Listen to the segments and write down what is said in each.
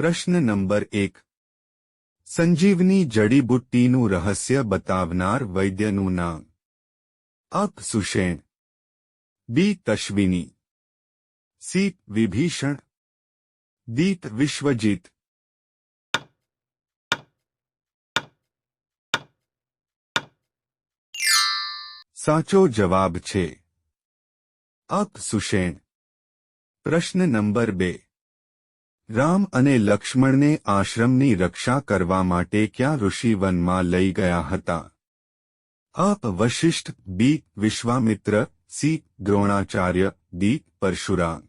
પ્રશ્ન નંબર એક સંજીવની જડીબુટ્ટીનું રહસ્ય બતાવનાર વૈદ્યનું નામ અપ સુષેણ બી તશ્વિની સી વિભીષણ દીપ વિશ્વજીત સાચો જવાબ છે અપ સુષેણ પ્રશ્ન નંબર બે રામ અને લક્ષ્મણને આશ્રમની રક્ષા કરવા માટે ક્યાં ઋષિવનમાં લઈ ગયા હતા? A Vashishtha B. Vishwamitra, C. Dronacharya D Parashuram.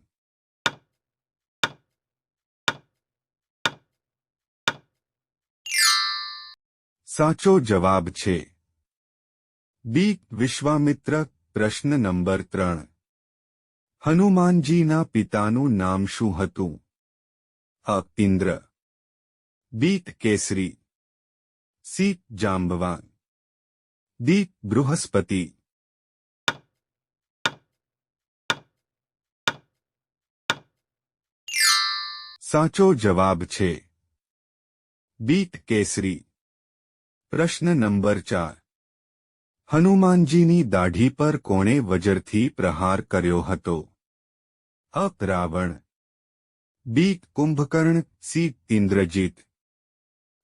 સાચો જવાબ છે. બી. વિશ્વામિત્ર, પ્રશ્ન નંબર ત્રણ. હનુમાનજીના પિતાનું નામ શું હતું? અ ઇન્દ્ર બીત કેસરી સી જાંબવાન દી બૃહસ્પતિ સાચો જવાબ છે. બીત કેસરી પ્રશ્ન નંબર ચાર. હનુમાનજીની દાઢી પર કોણે વજરથી પ્રહાર કર્યો હતો? A Ravan. B Kumbhakarna C Indrajit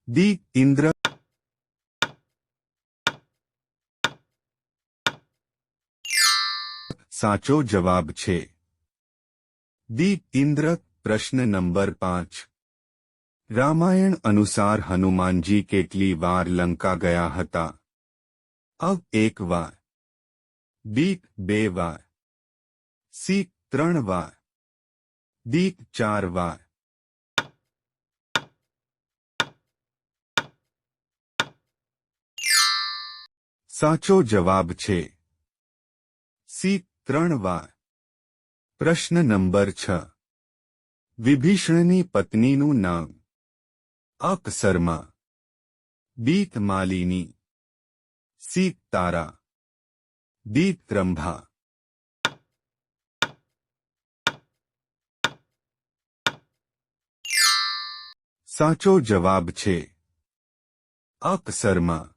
D Indra સાચો જવાબ છે. દી ઇન્દ્ર પ્રશ્ન નંબર પાંચ. રામાયણ અનુસાર હનુમાનજી કેટલી વાર લંકા ગયા હતા? અવ એક વાર. બી બે વાર. સી ત્રણ વાર. દી ચાર વાર સાચો જવાબ છે સી ત્રણ વાર પ્રશ્ન નંબર છ વિભીષણની પત્નીનું નામ અક દીત માલિની સી તારા દીત ત્રંભા સાચો જવાબ છે. અક શર્મા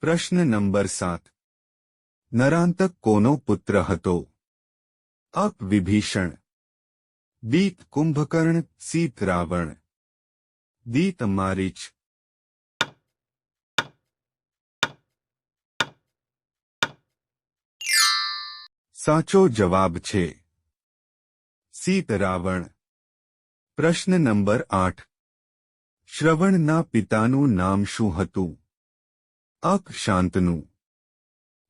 પ્રશ્ન નંબર સાત. નરાંતક કોનો પુત્ર હતો? અપ વિભીષણ દીત કુંભકર્ણ, સીત રાવણ. દીત મારીચ. સાચો જવાબ છે. સીત રાવણ. પ્રશ્ન નંબર આઠ. શ્રવણના પિતાનું નામ શું હતું? A Shantanu.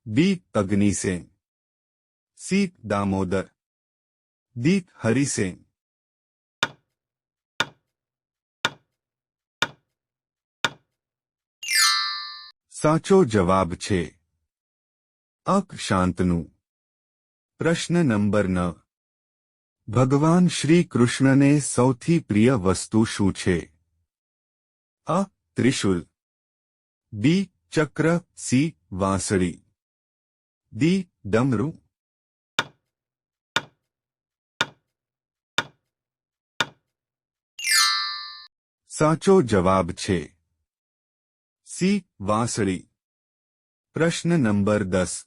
B Agnisen. C Damodar. D Harisen. સાચો જવાબ છે. અક શાંતનું. પ્રશ્ન નંબર ન. ભગવાન શ્રી કૃષ્ણને સૌથી પ્રિય વસ્તુ શું છે? અ, ત્રિશુલ. બી, ચક્ર, સી, વાંસળી. દી ડમરું. સાચો જવાબ છે. સી, વાંસળી. પ્રશ્ન નંબર દસ.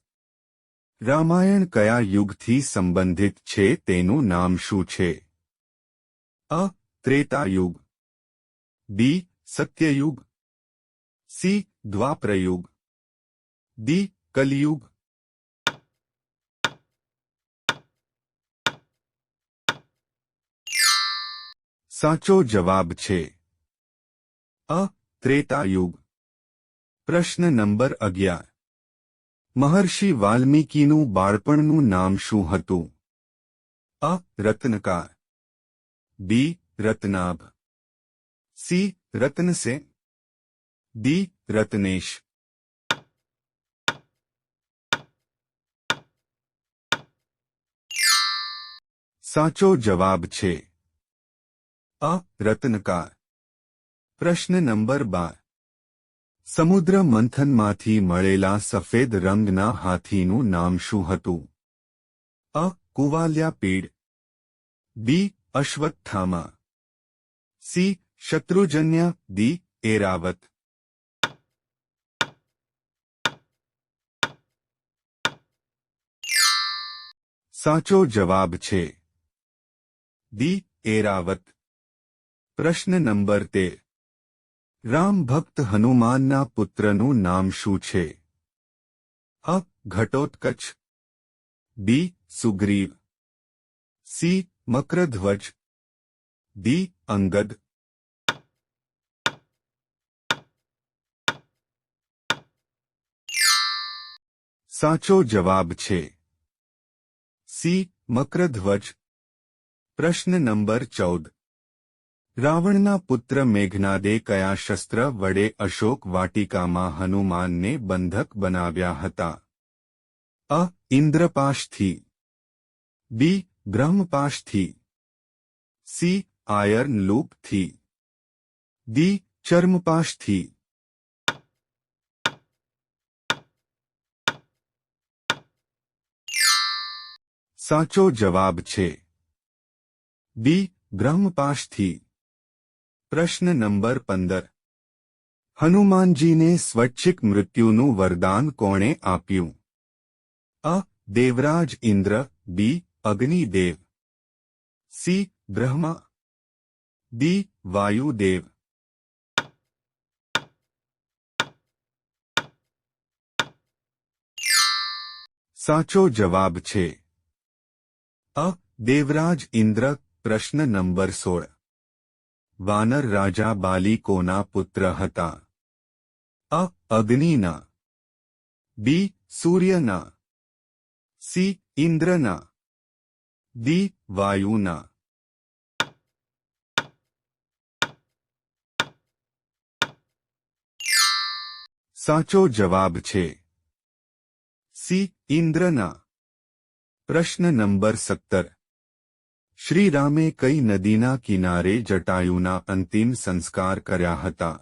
રામાયણ કયા યુગથી સંબંધિત છે તેનું નામ શું છે? અ, ત્રેતા યુગ. બી સત્યયુગ સી દ્વાપરયુગ દી કલયુગ સાચો જવાબ છે અ ત્રેતાયુગ પ્રશ્ન નંબર અગિયાર મહર્ષિ વાલ્મીકીનું બાળપણનું નામ શું હતું અ રત્નકાર બી રત્નાભ સી રત્નસેન દી રત્નેશ સાચો જવાબ છે અ રત્નકાર પ્રશ્ન નંબર બાર સમુદ્ર મંથનમાંથી મળેલા સફેદ રંગના હાથીનું નામ શું હતું અ કુવાલ્યા પીડ બી અશ્વત્થામા સી શત્રુજન્ય દી એરાવત. સાચો જવાબ છે. દી એરાવત. પ્રશ્ન નંબર તેર રામ ભક્ત હનુમાનના પુત્રનું નામ શું છે? A. Ghatotkacha. B. Sugriva. C. Makardhwaj. D Angad. સાચો જવાબ છે. સી. મકરધ્વજ. પ્રશ્ન નંબર ચૌદ. રાવણના પુત્ર મેઘનાદે કયા શસ્ત્ર વડે અશોક વાટિકામાં હનુમાનને બંધક બનાવ્યા હતા? અ. ઇન્દ્રપાશથી. બી. બ્રહ્મપાશથી. સી. આયર્ન લૂપથી. દી ચર્મપાશથી. સાચો જવાબ છે. બી. બ્રહ્મપાશથી. પ્રશ્ન નંબર પંદર. હનુમાનજીને સ્વૈચ્છિક મૃત્યુનું વરદાન કોણે આપ્યું? A. Devraj Indra, B. Agnidev. C. Brahma. D Vayudev. સાચો જવાબ છે. અ દેવરાજ ઇન્દ્ર, પ્રશ્ન નંબર સોળ. વાનર રાજા બાલિકોના પુત્ર હતા. અ અગ્નિના. બી સૂર્યના. સી ઇન્દ્રના. દી વાયુના. સાચો જવાબ છે. સી ઇન્દ્રના. પ્રશ્ન નંબર સત્તર શ્રીરામે કઈ નદીના કિનારે જટાયુના અંતિમ સંસ્કાર કર્યા હતા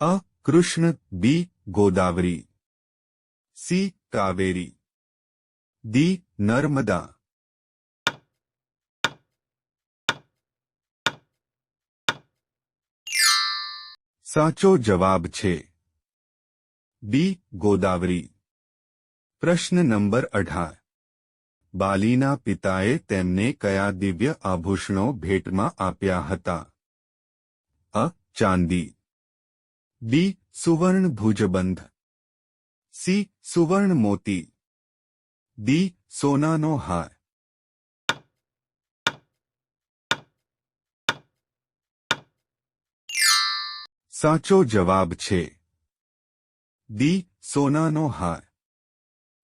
A Krishna B Godavari C Kaveri D Narmada સાચો જવાબ છે બી ગોદાવરી પ્રશ્ન નંબર અઢાર બાલીના પિતાએ તેમને કયા દિવ્ય આભૂષણો ભેટમાં આપ્યા હતા? અ. ચાંદી. બી. સુવર્ણ ભુજબંધ. સી. સુવર્ણ મોતી. દી સોનાનો હાર. સાચો જવાબ છે. દી સોનાનો હાર.